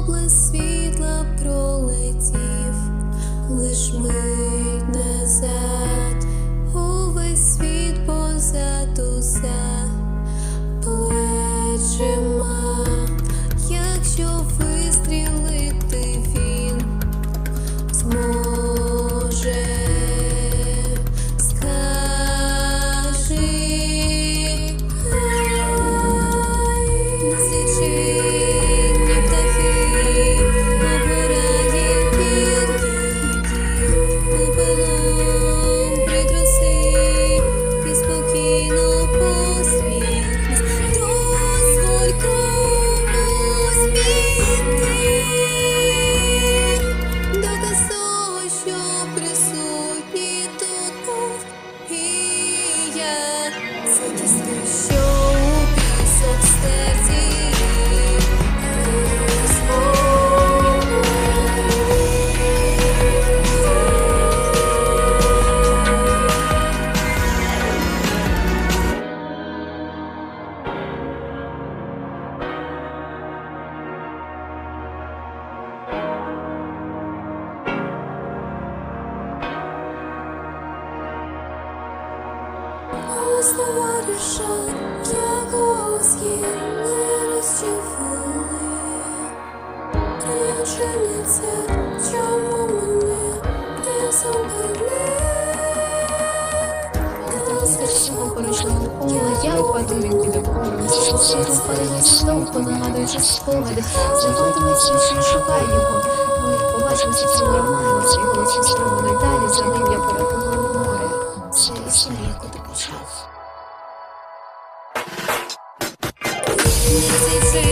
область світла пролетів, лиш мить назад, увесь світ позаду за плечима, якщо вистрілити Голос товариша, як не розчавили. Причиниця, чому мене не зупини? Всього порожнього кола я впаду він піде полем Світу впадає стовпу, нагадуючи спогади Заходиться, що шукає його Ми побачимося цілої маниці Голосі струни далі за ним я перепливу море Це історія, яку ти почав music